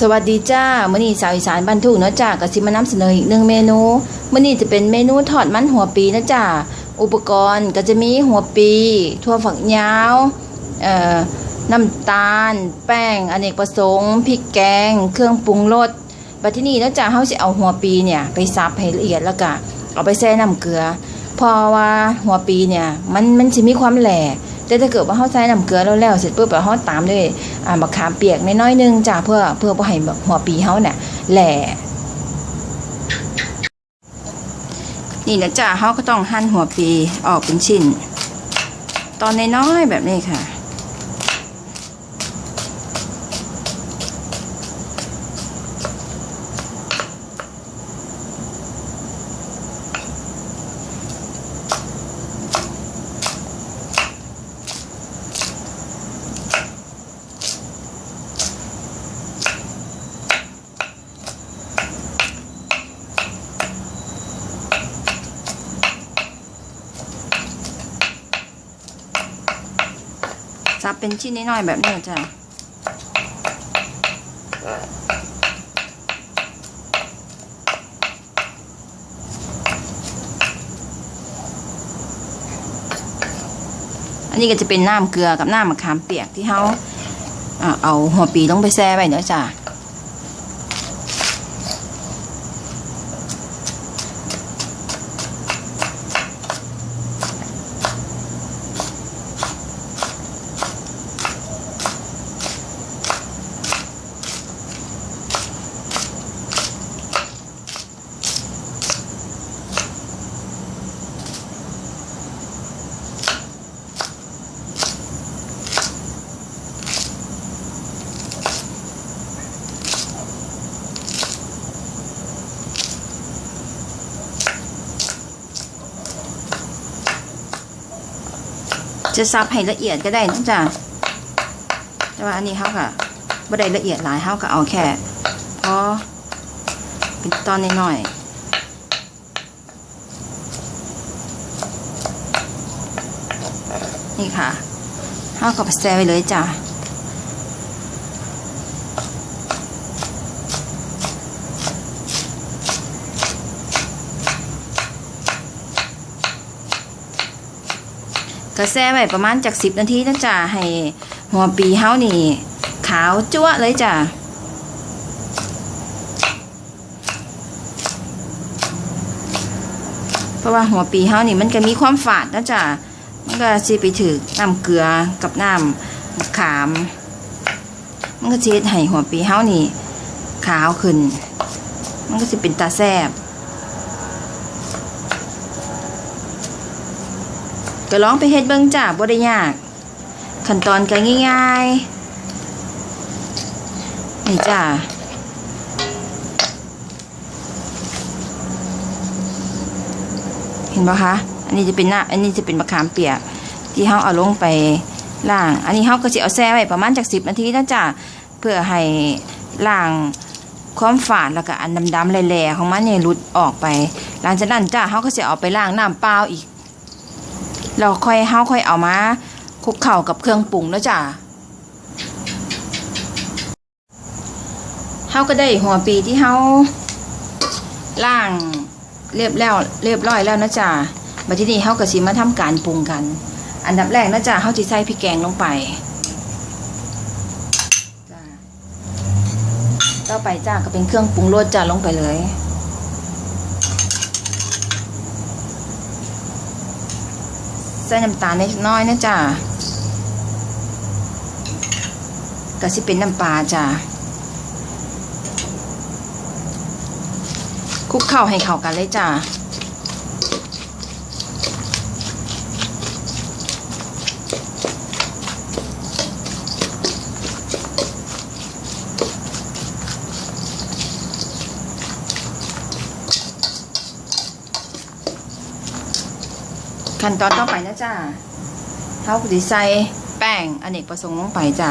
สวัสดีจ้ามื้อนี้สาวอีสานบ้านทุ่งเนาะจ้าก็สิมานำเสนออีกหนึ่งเมนูมื้อนี้จะเป็นเมนูทอดมันหัวปีนะจ้าอุปกรณ์ก็จะมีหัวปีถั่วฝักยาวเอ่อน้ำตาล แป้งอเนกประสงค์พริกแกง เครื่องปรุงรสบัดที่นี่เนาะจ้าเฮาสิเอาหัวปีเนี่ยไปสับให้ละเอียดแล้วก็เอาไปแช่น้ำเกลือเพราะว่าหัวปีเนี่ยมันมันสิมีความแหล่ แต่ถ้าเกิดว่าเฮาใส่น้ำเกลือแล้วแล้วเสร็จปุ๊บแล้วเฮาตามด้วยอ่ามะขามเปียกน้อยๆนึงจ้าเพื่อเพื่อบ่ให้หัวปีเฮาเนี่ยแหล่นี่นะจ้าเฮาก็ต้องหั่นหัวปีออกเป็นชิ้น ตอนน้อยๆแบบนี้ค่ะ ซับเป็นชิ้นน้อยๆแบบนี้จ้ะอันนี้ก็จะเป็นน้ำเกลือกับน้ำมะขามเปียกที่เขาอ่าเอาหัวปีต้องไปแช่ไว้เนาะจ้ะ จะซับให้ละเอียดก็ได้นะจ๊ะแต่ว่าอันนี้เขาค่ะบ่ได้ละเอียดหลายเขาก็เอาแค่พอเป็นตอนน้อยๆนี่ค่ะเขาก็ไปแซ่ไว้เลยจ้ะ ก็แซ่ไว้ประมาณจากสิบนาทีนะจ๊ะให้หัวปีเฮานี่ ขาวจั๊วะเลยจ้ะเพราะว่าหัวปีเฮานี่มันก็มีความฝาดนะจ๊ะมันก็สิไปถือน้ำเกลือกับน้ำขาม มันก็เฮ็ดให้หัวปีเฮานี่ ขาวขึ้น มันก็สิเป็นตาแซ่บ ก็ลองไปเฮ็ดเบิ่งจ้าบ่ได้ยาก ขั้นตอนก็ง่ายๆนี่จ้าเห็นปะคะอันนี้จะเป็นหน้าอันนี้จะเป็นมะขามเปียกที่เขาเอาลงไปล่าง อันนี้เขาก็จะเอาแช่ไว้ประมาณจากสิบนาทีนะจ้ะเพื่อให้ล่างความฝาดแล้วก็อันดำๆแหล่ๆของมันเนี่ยหลุดออกไป หลังจากนั้นจ้ะเขาก็จะเอาไปล่างน้ำเปล่าอีก เราค่อยเขาค่อยเอามาคลุกเข่ากับเครื่องปรุงแล้วจ้ะเขาก็ได้หัวปีที่เขาล่างเรียบแล้วเรียบร้อยแล้วนะจ๊ะบัดทีนี้เฮาก็สิมาทำการปรุงกัน อันดับแรกนะจ๊ะเฮาสิใส่พริกแกงลงไปจ้ะต่อไปจ้าก็เป็นเครื่องปรุงรสจ้าลงไปเลย ใส่น้ำตาลเล็กน้อยนะจ๊ะก็สิเป็นน้ำปลาจ้ะคลุกเข่าให้เข้ากันเลยจ้ะ ขั้นตอนต่อไปนะจ้าเท้าสีไส่แป้งอเนกประสงค์ลงไปจ้า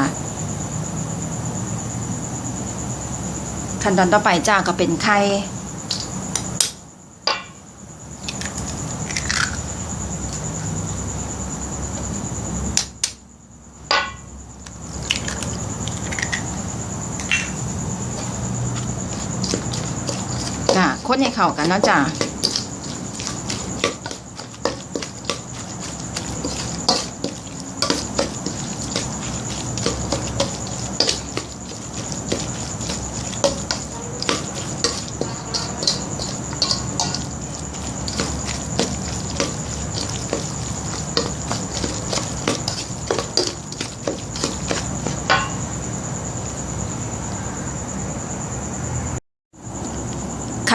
ขั้นตอนต่อไปจ้าก็เป็นไข่จ้าคนให้เข้ากันเนาะจ้า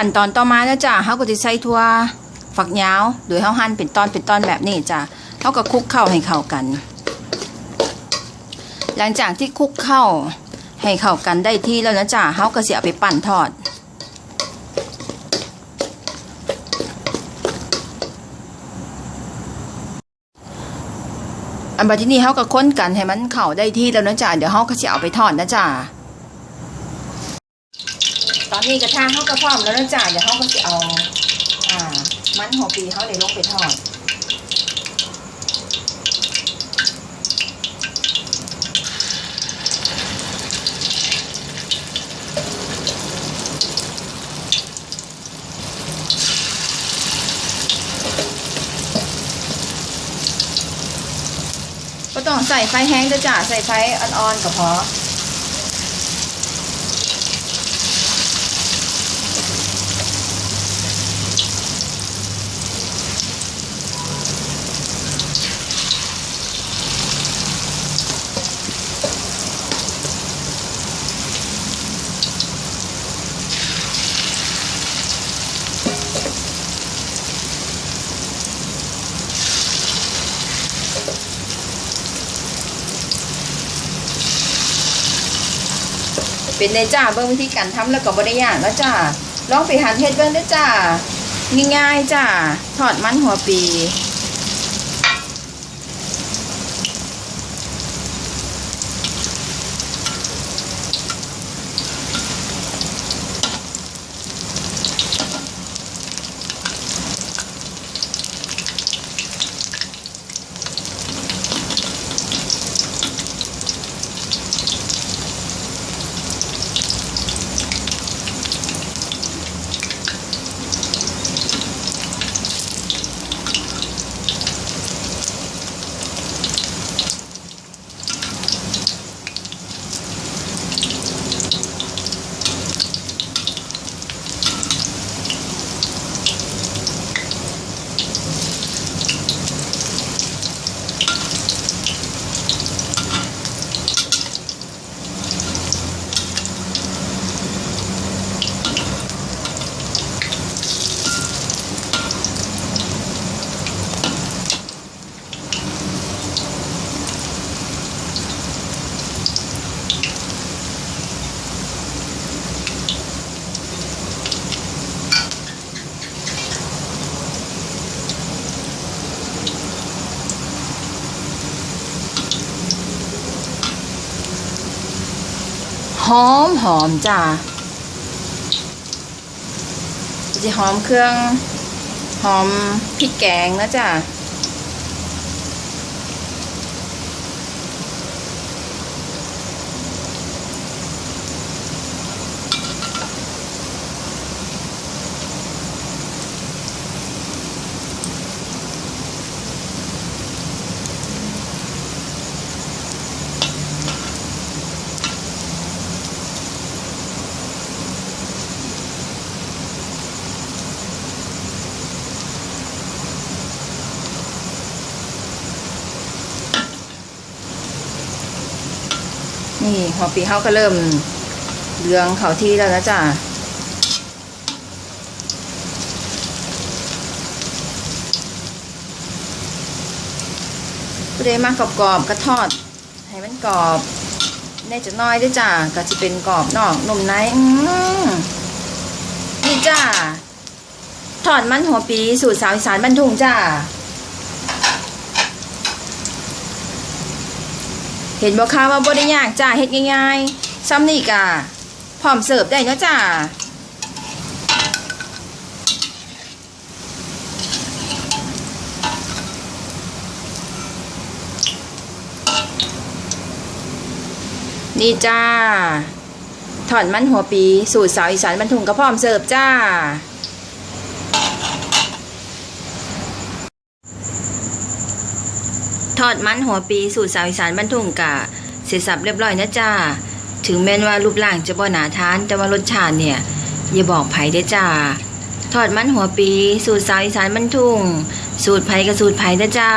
ขั้นตอนต่อมาแล้วจ้าเขาก็จะใส่ถั่วฝักยาวโดยเขาหั่นเป็นตอนเป็นตอนแบบนี้จ้าเขาก็คลุกเข้าให้เข้ากัน หลังจากที่คลุกเข้าให้เข้ากันได้ที่แล้วนะจ้าเขาก็เสียไปปั่นทอดอันบัดที่นี่เขาก็ค้นกันให้มันเข้าได้ที่แล้วนะจ้าเดี๋ยวเขาก็จะเอาไปทอดนะจ้า ตอนนี้กระทะเขาก็พร้อมแล้วนะจ้าเดี๋ยวเขาก็จะเอา อ่า มันหัวปีเขาเลยลงไปทอดก็ต้องใส่ไฟแห้งด้วยจ้าใส่ไฟอ่อนๆก็พอ เป็นในจ้าเบิ่งวิธีการทำแล้วก็บ่ได้ยากแล้วจ้าลองไปหันเฮ็ดเบิ่งได้จ้าง่ายๆจ้าทอดมันหัวปี อมหอมจ้าจะหอมเครื่องหอมพริกแกงนะจ้า นี่หัวปีเขาก็เริ่มเหลืองเขาที่แล้วนะจ้าผู้ใดมากกรอบๆก็ทอด ให้มันกรอบแน่จะน้อยด้วยจ้าก็จะเป็นกรอบนอกนุ่มในอื้อนี่จ้าทอดมันหัวปีสูตรสาวอีสานบ้านทุ่งจ้า เห็นบอกค่ะว่าบ่ได้ยากจ้าเฮ็ดง่ายๆซ้ำนี่กะพร้อมเสิร์ฟได้เนาะจ้านี่จ้าถอนมันหัวปี สูตรสาวอีสานบรรทุงกระพร้อมเสิร์ฟจ้า อดมันหัวปีสูตรสาวอีสานบ้านทุ่งกะเสร็จสับเรียบร้อยนะจ้า ถึงแม้นว่ารูปร่างจะบ่หนาทาน แต่ว่ารสชาติเนี่ย อย่าบอกไผ่เด้จ้า ทอดมันหัวปี สูตรสาวอีสานบ้านทุ่ง สูตรไผ่กับสูตรไผเด้จ้า